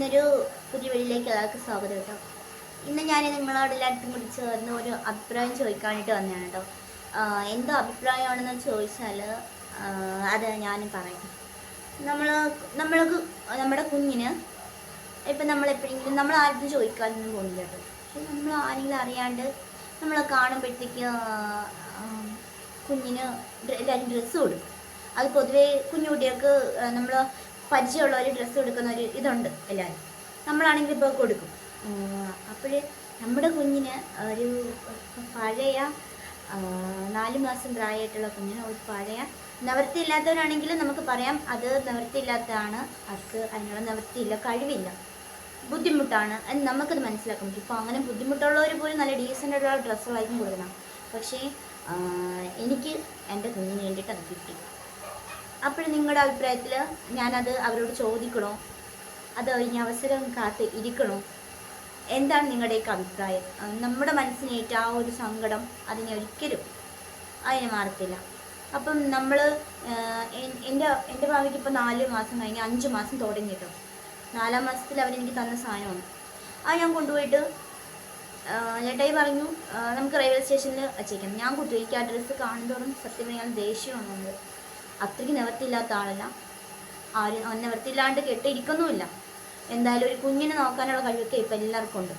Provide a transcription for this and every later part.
ഇന്നൊരു പുതിയ വീട്ടിലേക്ക് എല്ലാവർക്കും സ്വാഗതം കേട്ടോ. ഇന്ന് ഞാൻ നിങ്ങളോട് എല്ലാവർക്കും കൂടി ചേർന്ന് ഒരു അഭിപ്രായം ചോദിക്കാനായിട്ട് വന്നതാണ് കേട്ടോ. എന്തോ അഭിപ്രായമാണെന്ന് ചോദിച്ചാൽ അത് ഞാൻ പറയാം. നമ്മൾ നമ്മൾക്ക് നമ്മുടെ കുഞ്ഞിന് ഇപ്പം നമ്മൾ എപ്പോഴെങ്കിലും നമ്മൾ ആരും ചോദിക്കാനൊന്നും പോകുന്നില്ല കേട്ടോ. പക്ഷെ നമ്മൾ ആരെങ്കിലും അറിയാണ്ട് നമ്മൾ കാണുമ്പോഴത്തേക്ക് കുഞ്ഞിന് എല്ലാവരും ഡ്രസ്സ് കൊടുക്കും അത് പൊതുവേ കുഞ്ഞുകുട്ടികൾക്ക് നമ്മൾ പരിചയമുള്ളവർ ഡ്രസ്സ് കൊടുക്കുന്ന ഒരു ഇതുണ്ട് എല്ലാവരും നമ്മളാണെങ്കിൽ ഇപ്പോൾ കൊടുക്കും. അപ്പോൾ നമ്മുടെ കുഞ്ഞിന് ഒരു പഴയ നാല് മാസം പ്രായമായിട്ടുള്ള കുഞ്ഞിന് ഒരു പഴയ നിവൃത്തിയില്ലാത്തവരാണെങ്കിൽ നമുക്ക് പറയാം അത് നിവൃത്തിയില്ലാത്തതാണ് അവർക്ക് അതിനുള്ള നിവൃത്തിയില്ല കഴിവില്ല. ബുദ്ധിമുട്ടാണ് എന്ന് നമുക്കത് മനസ്സിലാക്കാൻ പറ്റും. ഇപ്പോൾ അങ്ങനെ ബുദ്ധിമുട്ടുള്ളവർ പോലും നല്ല ഡീസന്റ് ആയിട്ടുള്ള ഡ്രസ്സുകളായിരിക്കും കൊടുക്കണം പക്ഷേ എനിക്ക് എന്റെ കുഞ്ഞിന് വേണ്ടിയിട്ട് അത് കിട്ടി. അപ്പോൾ നിങ്ങളുടെ അഭിപ്രായത്തിൽ ഞാനത് അവരോട് ചോദിക്കണോ? അത് ഇനി അവസരം കാത്ത് ഇരിക്കണോ? എന്താണ് നിങ്ങളുടെയൊക്കെ അഭിപ്രായം? നമ്മുടെ മനസ്സിനേറ്റ ആ ഒരു സങ്കടം അതിനെ ഒരിക്കലും അതിനെ മാറത്തില്ല. അപ്പം നമ്മൾ എന്റെ എന്റെ ഭാവിക്ക് ഇപ്പോൾ നാല് മാസം കഴിഞ്ഞ് അഞ്ച് മാസം തുടങ്ങി കേട്ടോ നാലാം മാസത്തിൽ അവരെനിക്ക് തന്ന സാധനമാണ്. ആ ഞാൻ കൊണ്ടുപോയിട്ട് ചേട്ടായി പറഞ്ഞു നമുക്ക് റെയിൽവേ സ്റ്റേഷനിൽ വച്ചേക്കാം ഞാൻ കുട്ടിക്ക് അഡ്രസ്സ് ഡ്രസ്സ് കാണുന്നതോറും സത്യം ഞാൻ ദേഷ്യമാണ് വന്നത് അത്രയ്ക്ക് നിവർത്തിയില്ലാത്ത ആളല്ല. ആരും അവൻ നിവർത്തിയില്ലാണ്ട് കെട്ടിയിരിക്കുന്നുമില്ല. എന്തായാലും ഒരു കുഞ്ഞിനെ നോക്കാനുള്ള കഴിവൊക്കെ ഇപ്പം എല്ലാവർക്കും ഉണ്ട്.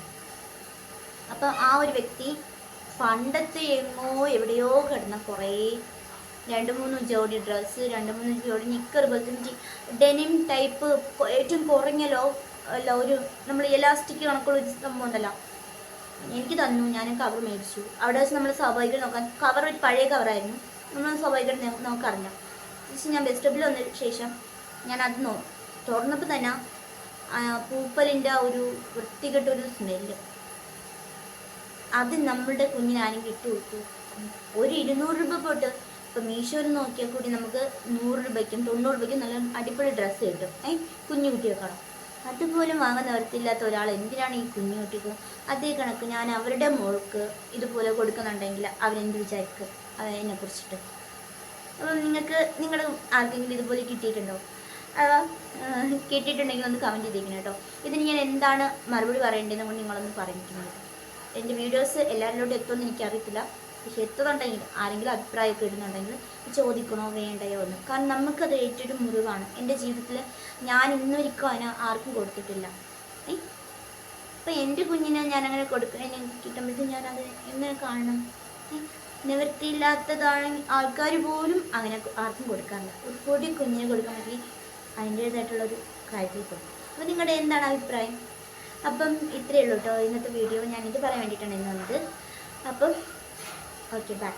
അപ്പം ആ ഒരു വ്യക്തി പണ്ടത്തെ എങ്ങോ എവിടെയോ കിടന്ന കുറേ രണ്ട് മൂന്ന് ജോഡി ഡ്രസ്സ് രണ്ട് മൂന്ന് ജോഡി നിക്കർ പോലത്തെ ഡെനിം ടൈപ്പ് ഏറ്റവും കുറഞ്ഞ ലോ അല്ല ഒരു നമ്മൾ എലാസ്റ്റിക് കണക്കുള്ള ഒരു സംഭവം ഉണ്ടല്ലോ. എനിക്ക് തന്നു ഞാൻ കവർ മേടിച്ചു. അവിടെ വെച്ച് നമ്മൾ സ്വാഭാവികം നോക്കാൻ കവർ ഒരു പഴയ കവറായിരുന്നു നമ്മൾ സ്വാഭാവികം നമുക്കറിഞ്ഞാം പക്ഷെ ഞാൻ വെജിറ്റബിൾ വന്നതിന് വന്ന ശേഷം ഞാൻ അത് നോ തുറന്നപ്പോൾ തന്നെ പൂപ്പലിന്റെ ഒരു വൃത്തികെട്ട ഒരു സ്മെല്ല് അത് നമ്മളുടെ കുഞ്ഞിനാനും ഇട്ട് കൊടുത്തു. ഒരു ഇരുന്നൂറ് രൂപ പോട്ട്. ഇപ്പം മീഷോയിൽ നോക്കിയാൽ കൂടി നമുക്ക് നൂറ് രൂപയ്ക്കും തൊണ്ണൂറ് രൂപയ്ക്കും നല്ല അടിപൊളി ഡ്രസ്സ് കിട്ടും. ഏ കുഞ്ഞു കുട്ടികൾക്കാണ്. അതുപോലും വാങ്ങാൻ നിവർത്തിയില്ലാത്ത ഒരാൾ എന്തിനാണ് ഈ കുഞ്ഞു കുട്ടിക്ക് അതേ കണക്ക് ഞാൻ അവരുടെ മോൾക്ക് ഇതുപോലെ കൊടുക്കുന്നുണ്ടെങ്കിൽ അവരെന്ത് വിചാരിക്കും? അവരെന്നെ കുറിച്ചിട്ട്. അപ്പം നിങ്ങൾക്ക് നിങ്ങൾ ആർക്കെങ്കിലും ഇതുപോലെ കിട്ടിയിട്ടുണ്ടോ? അഥവാ കിട്ടിയിട്ടുണ്ടെങ്കിൽ ഒന്ന് കമന്റ് ചെയ്തേക്കണം കേട്ടോ. ഇതിന് ഞാൻ എന്താണ് മറുപടി പറയേണ്ടതെന്ന് നിങ്ങളൊന്ന് പറഞ്ഞിരിക്കുന്നത് എന്റെ വീഡിയോസ് എല്ലാവരിലോട്ടും എത്തുമെന്ന് എനിക്കറിയത്തില്ല. പക്ഷെ എത്തുന്നുണ്ടെങ്കിൽ ആരെങ്കിലും അഭിപ്രായമൊക്കെ ഇടുന്നുണ്ടെങ്കിൽ ചോദിക്കണോ വേണ്ടയോ എന്ന്. കാരണം നമുക്കത് ഏറ്റവും മുറിവാണ്. എന്റെ ജീവിതത്തിൽ ഞാൻ ഇന്നൊരിക്കും അതിന് ആർക്കും കൊടുത്തിട്ടില്ല. അപ്പം എന്റെ കുഞ്ഞിനെ ഞാനങ്ങനെ കൊടുക്കുക കിട്ടുമ്പോഴത്തേക്കും ഞാനത് എങ്ങനെ കാണണം? ഏ? നിവൃത്തിയില്ലാത്തതാണെങ്കിൽ ആൾക്കാർ പോലും അങ്ങനെ ആർക്കും കൊടുക്കാറില്ല. ഒരു പൊടി കുഞ്ഞിന് കൊടുക്കാൻ പറ്റി അതിന്റേതായിട്ടുള്ളൊരു കാര്യത്തിൽ പോകും അപ്പോൾ നിങ്ങളുടെ എന്താണ് അഭിപ്രായം? അപ്പം ഇത്രയേ ഉള്ളൂ കേട്ടോ. ഇന്നത്തെ വീഡിയോ ഞാനിത് പറയാൻ വേണ്ടിയിട്ടാണ് ഇന്ന് വന്നത്. അപ്പം ഓക്കെ ബൈ